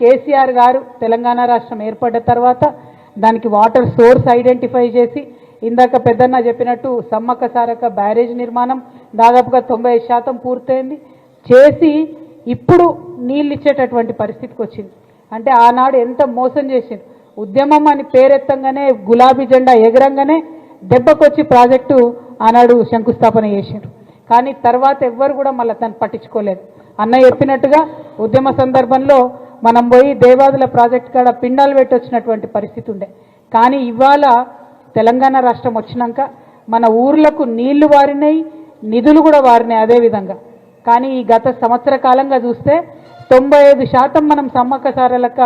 కేసీఆర్ గారు తెలంగాణ రాష్ట్రం ఏర్పడ్డ తర్వాత దానికి వాటర్ సోర్స్ ఐడెంటిఫై చేసి ఇందాక పెద్దన్న చెప్పినట్టు సమ్మక్క సారక్క బ్యారేజ్ నిర్మాణం దాదాపుగా తొంభై శాతం పూర్తయింది. చేసి ఇప్పుడు నీళ్ళు ఇచ్చేటటువంటి పరిస్థితికి వచ్చింది. అంటే ఆనాడు ఎంత మోసం చేసింది ఉద్యమం అని పేరెత్తంగానే గులాబీ జెండా ఎగరంగానే దెబ్బకొచ్చి ప్రాజెక్టు ఆనాడు శంకుస్థాపన చేసిండు. కానీ తర్వాత ఎవ్వరు కూడా మళ్ళీ తను పట్టించుకోలేదు. అన్న చెప్పినట్టుగా ఉద్యమ సందర్భంలో మనం పోయి దేవాదుల ప్రాజెక్ట్ కాడ పిండాలు పెట్టి వచ్చినటువంటి పరిస్థితి ఉండే. కానీ ఇవాళ తెలంగాణ రాష్ట్రం వచ్చినాక మన ఊర్లకు నీళ్ళు వారినాయి నిధులు కూడా వారినాయి అదే విధంగా. కానీ ఈ గత సంవత్సర కాలంగా చూస్తే తొంభై ఐదు శాతం మనం సమ్మక్క సారలక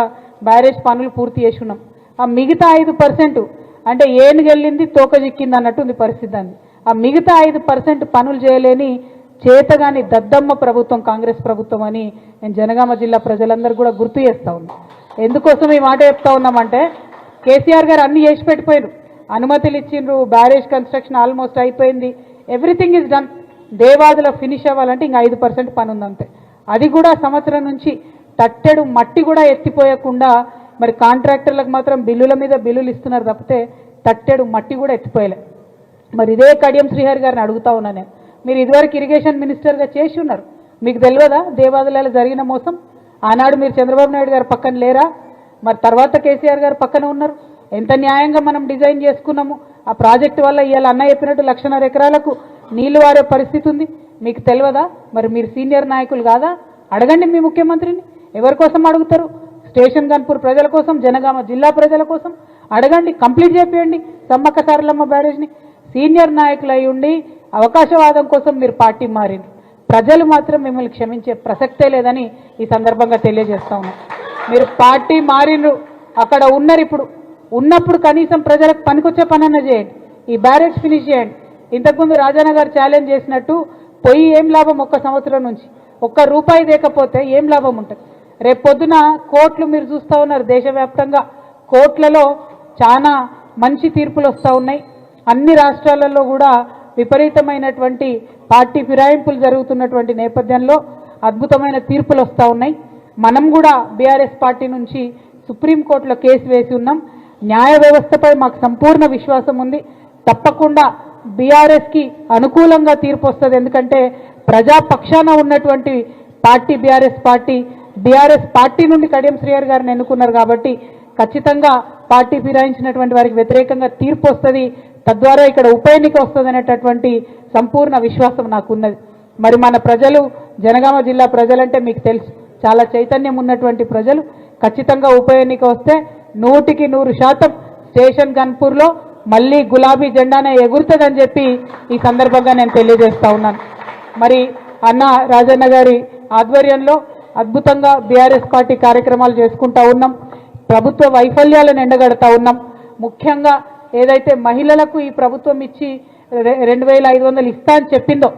బ్యారేజ్ పనులు పూర్తి చేసి ఉన్నాం ఆ మిగతా ఐదు పర్సెంట్ అంటే ఏనుగెళ్ళింది తోక చిక్కింది అన్నట్టుంది పరిస్థితి అంది ఆ మిగతా ఐదు పర్సెంట్ పనులు చేయలేని చేతగాని దద్దమ్మ ప్రభుత్వం కాంగ్రెస్ ప్రభుత్వం అని నేను జనగామ జిల్లా ప్రజలందరూ కూడా గుర్తు చేస్తా ఉన్నా. ఎందుకోసం ఈ మాట చెప్తా ఉన్నామంటే కేసీఆర్ గారు అన్ని చేసి పెట్టిపోయారు అనుమతులు ఇచ్చిండ్రు బ్యారేజ్ కన్స్ట్రక్షన్ ఆల్మోస్ట్ అయిపోయింది. Everything is done. Devadula finish అవ్వాలంటే ఇంకా ఐదు పర్సెంట్ పని ఉందంతే అది కూడా సంవత్సరం నుంచి తట్టెడు మట్టి కూడా ఎత్తిపోయకుండా మరి కాంట్రాక్టర్లకు మాత్రం బిల్లుల మీద బిల్లులు ఇస్తున్నారు తప్పితే తట్టెడు మట్టి కూడా ఎత్తిపోయలే. మరి ఇదే కడియం శ్రీహరి గారిని అడుగుతా ఉన్నా నేను. మీరు ఇదివరకు ఇరిగేషన్ మినిస్టర్గా చేసి ఉన్నారు. మీకు తెలియదా? దేవాదులలో జరిగిన మోసం. ఆనాడు మీరు చంద్రబాబు నాయుడు గారు పక్కన లేరా? మరి తర్వాత కేసీఆర్ గారు పక్కన ఉన్నారు. ఎంత న్యాయంగా మనం డిజైన్ చేసుకున్నాము? ఆ ప్రాజెక్ట్ వల్ల ఇవాళ అన్న చెప్పినట్టు లక్షన్నర ఎకరాలకు నీళ్ళు వారే పరిస్థితి ఉంది. మీకు తెలియదా? మరి మీరు సీనియర్ నాయకులు కాదా? అడగండి మీ ముఖ్యమంత్రిని. ఎవరి కోసం అడుగుతారు? స్టేషన్ గన్పూర్ ప్రజల కోసం జనగామ జిల్లా ప్రజల కోసం అడగండి కంప్లీట్ చేపియండి. సమ్మక్క సారలమ్మ బ్యారేజ్ని. సీనియర్ నాయకులు అయి ఉండి అవకాశవాదం కోసం మీరు పార్టీ మారిండ్రు ప్రజలు మాత్రం మిమ్మల్ని క్షమించే ప్రసక్తే లేదని ఈ సందర్భంగా తెలియజేస్తా ఉన్నాం. మీరు పార్టీ మారిండ్రు అక్కడ ఉన్నారు ఇప్పుడు. ఉన్నప్పుడు కనీసం ప్రజలకు పనికొచ్చే పనన్న చేయండి. ఈ బ్యారేజ్ ఫినిష్ చేయండి. ఇంతకుముందు రాజాన్న గారు ఛాలెంజ్ చేసినట్టు పొయ్యి ఏం లాభం ఒక్క సంవత్సరం నుంచి? ఒక్క రూపాయి లేకపోతే ఏం లాభం ఉంటుంది? రేపు పొద్దున కోట్లు మీరు చూస్తూ ఉన్నారు దేశవ్యాప్తంగా. కోట్లలో చాలా మంచి తీర్పులు వస్తూ ఉన్నాయి. అన్ని రాష్ట్రాలలో కూడా విపరీతమైనటువంటి పార్టీ ఫిరాయింపులు జరుగుతున్నటువంటి నేపథ్యంలో అద్భుతమైన తీర్పులు వస్తూ ఉన్నాయి. మనం కూడా బీఆర్ఎస్ పార్టీ నుంచి సుప్రీంకోర్టులో కేసు వేసి ఉన్నాం. న్యాయ వ్యవస్థపై మాకు సంపూర్ణ విశ్వాసం ఉంది. తప్పకుండా బీఆర్ఎస్కి అనుకూలంగా తీర్పు వస్తుంది. ఎందుకంటే ప్రజాపక్షాన ఉన్నటువంటి party BRS party BRS party నుండి కడియం శ్రీయర్ గారిని ఎన్నుకున్నారు కాబట్టి ఖచ్చితంగా పార్టీ ఫిరాయించినటువంటి వారికి వ్యతిరేకంగా తీర్పు వస్తుంది. తద్వారా ఇక్కడ ఉప ఎన్నిక వస్తుంది సంపూర్ణ విశ్వాసం నాకున్నది. మరి మన ప్రజలు జనగామ జిల్లా ప్రజలంటే మీకు తెలుసు. చాలా చైతన్యం ఉన్నటువంటి ప్రజలు. ఖచ్చితంగా ఉప ఎన్నిక వస్తే నూటికి నూరు శాతం స్టేషన్ గన్పూర్లో మళ్ళీ గులాబీ జెండానే ఎగురుతుందని చెప్పి ఈ సందర్భంగా నేను తెలియజేస్తా ఉన్నాను. మరి అన్న రాజన్న గారి ఆధ్వర్యంలో అద్భుతంగా బీఆర్ఎస్ పార్టీ కార్యక్రమాలు చేసుకుంటా ఉన్నాం. ప్రభుత్వ వైఫల్యాలను ఎండగడతా ఉన్నాం. ముఖ్యంగా ఏదైతే మహిళలకు ఈ ప్రభుత్వం ఇచ్చి రె- రెండు వేల ఐదు వందలు ఇస్తా అని చెప్పిందో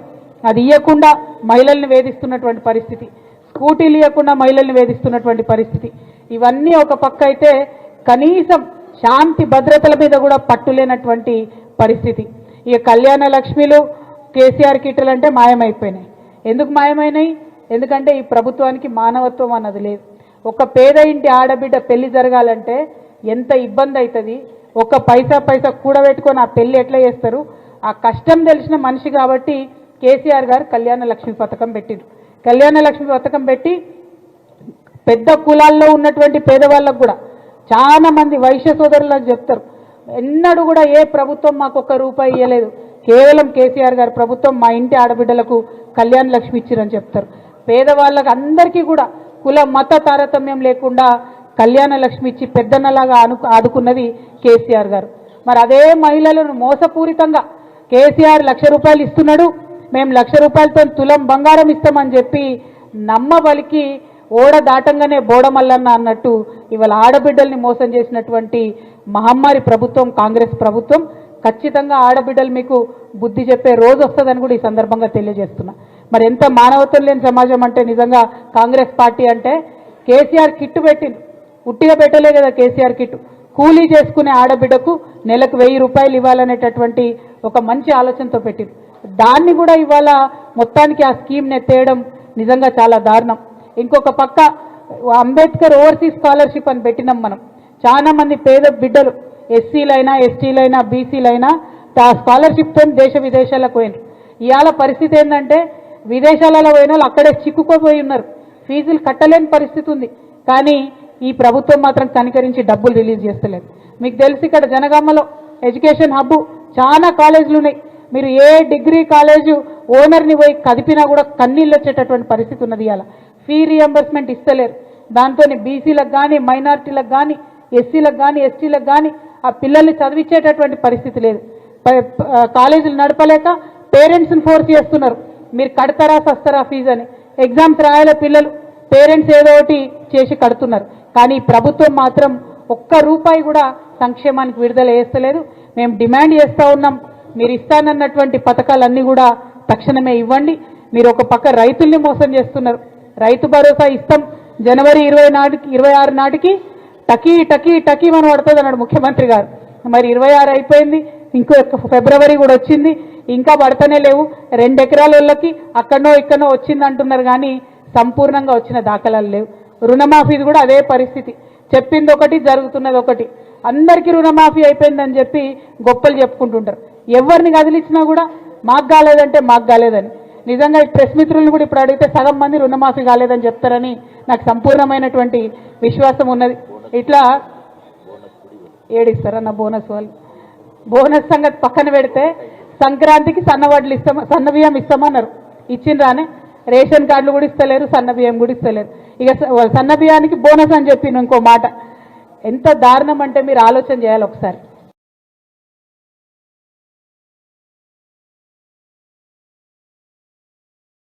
అది ఇవ్వకుండా మహిళల్ని వేధిస్తున్నటువంటి పరిస్థితి స్కూటీలు ఇవ్వకుండా మహిళల్ని వేధిస్తున్నటువంటి పరిస్థితి ఇవన్నీ ఒక పక్క అయితే కనీసం శాంతి భద్రతల మీద కూడా పట్టులేనటువంటి పరిస్థితి. ఇక కళ్యాణ లక్ష్మిలు కేసీఆర్ కిట్టలు అంటే మాయమైపోయినాయి. ఎందుకు మాయమైనాయి? ఎందుకంటే ఈ ప్రభుత్వానికి మానవత్వం అన్నది లేదు. ఒక పేద ఇంటి ఆడబిడ్డ పెళ్ళి జరగాలంటే ఎంత ఇబ్బంది అవుతుంది ఒక పైసా పైసా కూడబెట్టుకొని ఆ పెళ్ళి ఎట్లా చేస్తారు? ఆ కష్టం తెలిసిన మనిషి కాబట్టి కేసీఆర్ గారు కళ్యాణ లక్ష్మి పథకం పెట్టిండ్రు కళ్యాణ లక్ష్మి పథకం పెట్టి పెద్ద కులాల్లో ఉన్నటువంటి పేదవాళ్ళకు కూడా చాలా మంది వైశ్య సోదరులకు చెప్తారు. ఎన్నడూ కూడా ఏ ప్రభుత్వం మాకు ఒక్క రూపాయి ఇవ్వలేదు కేవలం కేసీఆర్ గారు ప్రభుత్వం మా ఇంటి ఆడబిడ్డలకు కళ్యాణ లక్ష్మి ఇచ్చిరని చెప్తారు. పేదవాళ్ళకు అందరికీ కూడా కుల మత తారతమ్యం లేకుండా కళ్యాణ లక్ష్మి ఇచ్చి పెద్దన్నలాగా అను ఆదుకున్నది కేసీఆర్ గారు. మరి అదే మహిళలను మోసపూరితంగా కేసీఆర్ లక్ష రూపాయలు ఇస్తున్నాడు మేము లక్ష రూపాయలతో తులం బంగారం ఇస్తామని చెప్పి నమ్మబలికి ఓడ దాటంగానే బోడమల్లన్న అన్నట్టు ఇవాళ ఆడబిడ్డల్ని మోసం చేసినటువంటి మహమ్మారి ప్రభుత్వం కాంగ్రెస్ ప్రభుత్వం ఖచ్చితంగా ఆడబిడ్డలు మీకు బుద్ధి చెప్పే రోజు వస్తుందని కూడా ఈ సందర్భంగా తెలియజేస్తున్నా. మరి ఎంత మానవత్వం లేని సమాజం అంటే నిజంగా కాంగ్రెస్ పార్టీ అంటే కేసీఆర్ కిట్టు పెట్టింది ఉట్టిగా పెట్టలే కదా కేసీఆర్ కిట్టు కూలీ చేసుకునే ఆడబిడ్డకు నెలకు వెయ్యి రూపాయలు ఇవ్వాలనేటటువంటి ఒక మంచి ఆలోచనతో పెట్టింది దాన్ని కూడా ఇవాళ మొత్తానికి ఆ స్కీమ్ని ఎత్తేయడం నిజంగా చాలా దారుణం. ఇంకొక పక్క అంబేద్కర్ ఓవర్సీస్ స్కాలర్షిప్ అని పెట్టినాం మనం. చాలా మంది పేద బిడ్డలు ఎస్సీలైనా ఎస్టీలైనా బీసీలైనా ఆ స్కాలర్షిప్తో దేశ విదేశాలకు పోయినారు ఇవాళ పరిస్థితి ఏంటంటే విదేశాలలో పోయిన వాళ్ళు అక్కడే చిక్కుకోపోయి ఉన్నారు. ఫీజులు కట్టలేని పరిస్థితి ఉంది. కానీ ఈ ప్రభుత్వం మాత్రం కనికరించి డబ్బులు రిలీజ్ చేస్తలేదు. మీకు తెలిసి ఇక్కడ జనగామలో ఎడ్యుకేషన్ హబ్ చాలా కాలేజీలు ఉన్నాయి. మీరు ఏ డిగ్రీ కాలేజు ఓనర్ని పోయి కదిపినా కూడా కన్నీళ్ళు వచ్చేటటువంటి పరిస్థితి ఉన్నది ఇలా ఫీ రియంబర్స్మెంట్ ఇస్తలేరు. దాంతో బీసీలకు కానీ మైనార్టీలకు కానీ ఎస్సీలకు కానీ ఎస్టీలకు కానీ ఆ పిల్లల్ని చదివించేటటువంటి పరిస్థితి లేదు. కాలేజీలు నడపలేక పేరెంట్స్ని ఫోర్స్ చేస్తున్నారు. మీరు కడతారా సస్తారా ఫీజు అని. ఎగ్జామ్స్ రాయాల పిల్లలు. పేరెంట్స్ ఏదో ఒకటి చేసి కడుతున్నారు. కానీ ప్రభుత్వం మాత్రం ఒక్క రూపాయి కూడా సంక్షేమానికి విడుదల చేస్తలేదు. మేము డిమాండ్ చేస్తూ ఉన్నాం. మీరు ఇస్తానన్నటువంటి పథకాలన్నీ కూడా తక్షణమే ఇవ్వండి. మీరు ఒక పక్క రైతుల్ని మోసం చేస్తున్నారు. రైతు భరోసా ఇస్తాం. జనవరి ఇరవై నాటికి ఇరవై ఆరు నాటికి టకీ టకీ టకీ మనం పడుతుంది అన్నాడు ముఖ్యమంత్రి గారు. మరి ఇరవై ఆరు అయిపోయింది. ఇంకో ఫిబ్రవరి కూడా వచ్చింది. ఇంకా పడతానే లేవు. రెండు ఎకరాల వాళ్ళకి అక్కడనో ఇక్కడనో వచ్చింది అంటున్నారు కానీ సంపూర్ణంగా వచ్చిన దాఖలాలు లేవు. రుణమాఫీది కూడా అదే పరిస్థితి. చెప్పింది ఒకటి జరుగుతున్నది ఒకటి అందరికీ రుణమాఫీ అయిపోయిందని చెప్పి గొప్పలు చెప్పుకుంటుంటారు. ఎవరిని కదిలించినా కూడా మాకు కాలేదంటే మాకు కాలేదని. నిజంగా ప్రెస్ మిత్రులను కూడా ఇప్పుడు అడిగితే సగం మంది రుణమాఫీ కాలేదని చెప్తారని నాకు సంపూర్ణమైనటువంటి విశ్వాసం ఉన్నది. ఇట్లా ఏడిస్తారన్న బోనస్ వాళ్ళు. బోనస్ సంగతి పక్కన పెడితే సంక్రాంతికి సన్నవడ్లు ఇస్తాం సన్న బియ్యం ఇస్తామన్నారు ఇచ్చిండ్రానే రేషన్ కార్డులు కూడా ఇస్తలేరు సన్న బియ్యం కూడా ఇస్తలేరు. ఇక సన్న బియ్యానికి బోనస్ అని చెప్పిన ఇంకో మాట. ఎంత దారుణం అంటే మీరు ఆలోచన చేయాలి ఒకసారి.